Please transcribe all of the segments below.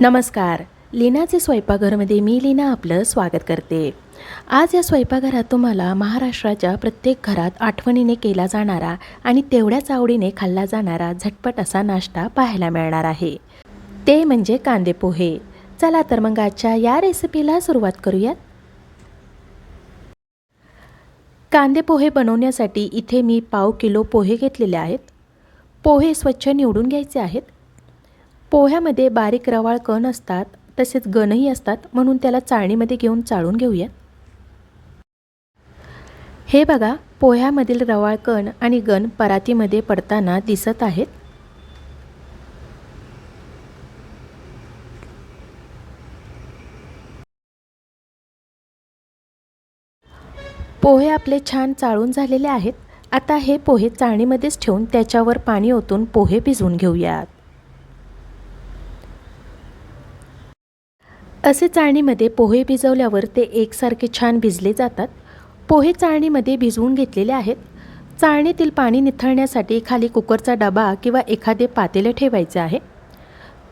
नमस्कार. लीनाचे स्वयंपाकघरमध्ये मी लीना आपलं स्वागत करते. आज या स्वयंपाकघरात तुम्हाला महाराष्ट्राच्या प्रत्येक घरात आठवणीने केला जाणारा आणि तेवढ्याच आवडीने खाल्ला जाणारा झटपट असा नाश्ता पाहायला मिळणार आहे. ते म्हणजे कांदे पोहे. चला तर मग आजच्या या रेसिपीला सुरुवात करूयात. कांदे पोहे बनवण्यासाठी इथे मी पाव किलो पोहे घेतलेले आहेत. पोहे स्वच्छ निवडून घ्यायचे आहेत. पोह्यामध्ये बारीक रवाळ कण असतात तसेच गणही असतात म्हणून त्याला चाळणीमध्ये घेऊन चाळून घेऊयात हे बघा पोह्यामधील रवाळ कण आणि गण परातीमध्ये पडताना दिसत आहेत. पोहे आपले छान चाळून झालेले आहेत. आता हे पोहे चाळणीमध्येच ठेवून त्याच्यावर पाणी ओतून पोहे भिजवून घेऊयात. असे चाळणीमध्ये पोहे भिजवल्यावर ते एकसारखे छान भिजले जातात. पोहे चाळणीमध्ये भिजवून घेतलेले आहेत. चाळणीतील पाणी निथळण्यासाठी खाली कुकरचा डबा किंवा एखादे पातेले ठेवायचे आहे.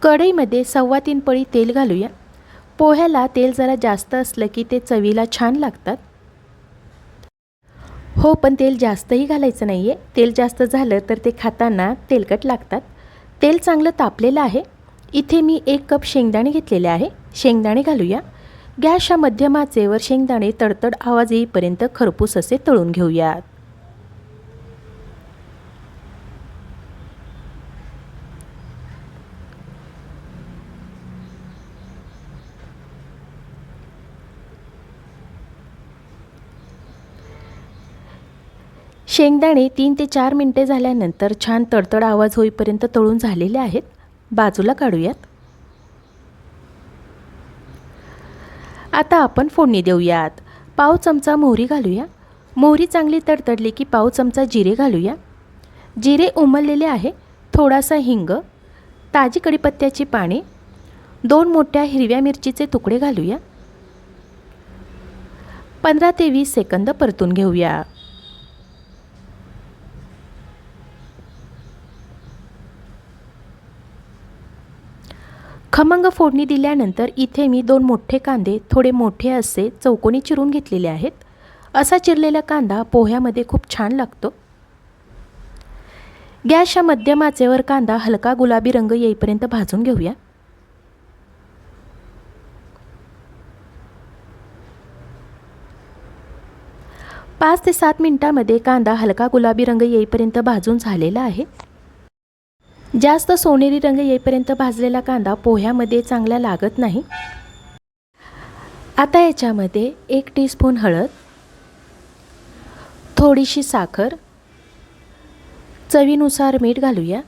कढईमध्ये सव्वा तीन पळी तेल घालूया. पोह्याला तेल जरा जास्त असलं की ते चवीला छान लागतात. हो पण तेल जास्तही घालायचं नाही आहे तेल जास्त झालं तर ते खाताना तेलकट लागतात. तेल चांगलं तापलेलं आहे. इथे मी एक कप शेंगदाणे घेतलेले आहे. शेंगदाणे घालूया. गॅसच्या मध्यमाचे वर शेंगदाणे तडतड आवाज येईपर्यंत खरपूस असे तळून घेऊयात. शेंगदाणे तीन ते चार मिनटे झाल्यानंतर छान तडतड आवाज होईपर्यंत तळून झालेले आहेत. बाजूला काढूयात. आता आपण फोडणी देऊयात. पाव चमचा मोहरी घालूया. मोहरी चांगली तडतडली की पाव चमचा जिरे घालूया. जिरे उमललेले आहे. थोडासा हिंग ताजी कढीपत्त्याची पाने दोन मोठ्या हिरव्या मिरचीचे तुकडे घालूया. पंधरा ते वीस सेकंद परतून घेऊया. खमंग फोडणी दिल्यानंतर इथे मी दोन मोठे कांदे थोडे मोठे असे चौकोनी चिरून घेतलेले आहेत. असा चिरलेला कांदा पोह्यामध्ये खूप छान लागतो. गॅसच्या मध्यम आचेवर कांदा हलका गुलाबी रंग येईपर्यंत भाजून घेऊया. पाच ते सात मिनटामध्ये कांदा हलका गुलाबी रंग येईपर्यंत भाजून झालेला आहे. जास्त सोनेरी रंग येईपर्यंत भाजलेला कांदा पोह्यामध्ये चांगला लागत नाही. आता याच्यामध्ये एक टीस्पून हळद थोडीशी साखर चवीनुसार मीठ घालूया.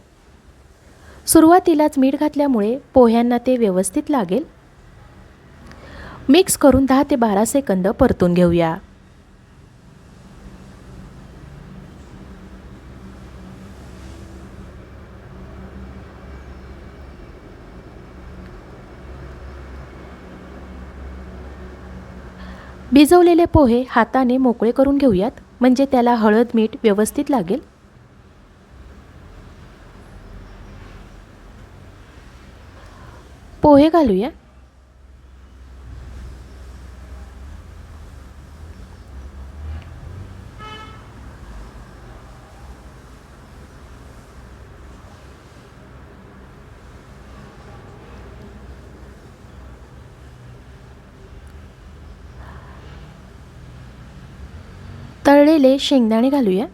सुरुवातीलाच मीठ घातल्यामुळे पोह्यांना ते व्यवस्थित लागेल. मिक्स करून दहा ते बारा सेकंद परतून घेऊया. भिजवलेले पोहे हाताने मोकळे करून घेऊयात. म्हणजे त्याला हळद मीठ व्यवस्थित लागेल. पोहे घालूया. तळलेले शेंगदाणे घालूया.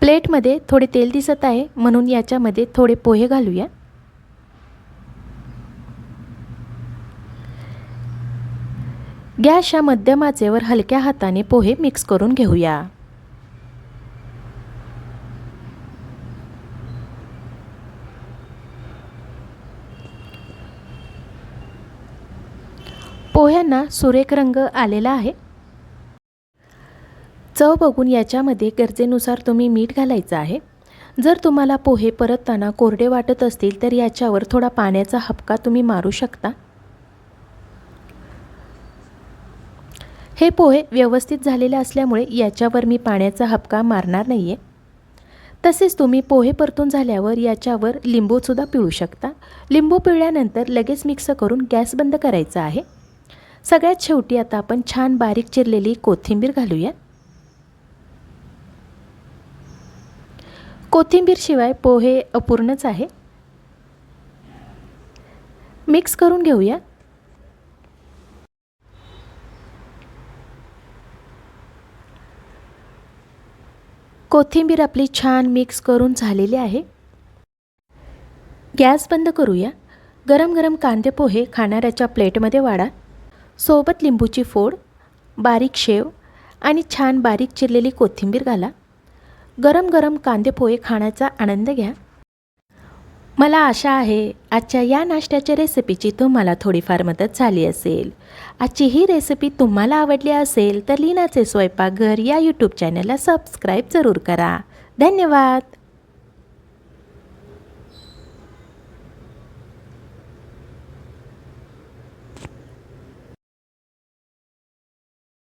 प्लेटमध्ये थोडे तेल दिसत आहे म्हणून याच्यामध्ये थोडे पोहे घालूया. गॅसच्या मध्यम आचेवर हलक्या हाताने पोहे मिक्स करून घेऊया. पोह्यांना सुरेख रंग आलेला आहे. चव बघून याच्यामध्ये गरजेनुसार तुम्ही मीठ घालायचं आहे. जर तुम्हाला पोहे परतताना कोरडे वाटत असतील तर याच्यावर थोडा पाण्याचा हपका तुम्ही मारू शकता. हे पोहे व्यवस्थित झालेले असल्यामुळे याच्यावर मी पाण्याचा हपका मारणार नाही आहे तसेच तुम्ही पोहे परतून झाल्यावर याच्यावर लिंबूसुद्धा पिळू शकता. लिंबू पिळल्यानंतर लगेच मिक्स करून गॅस बंद करायचा आहे. सगळ्यात शेवटी आता आपण छान बारीक चिरलेली कोथिंबीर घालूया कोथिंबीरशिवाय पोहे अपूर्णच आहे. मिक्स करून घेऊया. कोथिंबीर आपली छान मिक्स करून झालेली आहे. गॅस बंद करूया. गरम गरम कांदे पोहे खाणाऱ्याच्या प्लेटमध्ये वाढा. सोबत लिंबूची फोड बारीक शेव आणि छान बारीक चिरलेली कोथिंबीर घाला. गरम गरम कांदे पोहे खाण्याचा आनंद घ्या. मला आशा आहे आजच्या या नाश्त्याच्या रेसिपीची तुम्हाला थोडीफार मदत झाली असेल. आजची ही रेसिपी तुम्हाला आवडली असेल तर लीनाचे स्वयंपाकघर या यूट्यूब चॅनलला सबस्क्राईब जरूर करा. धन्यवाद!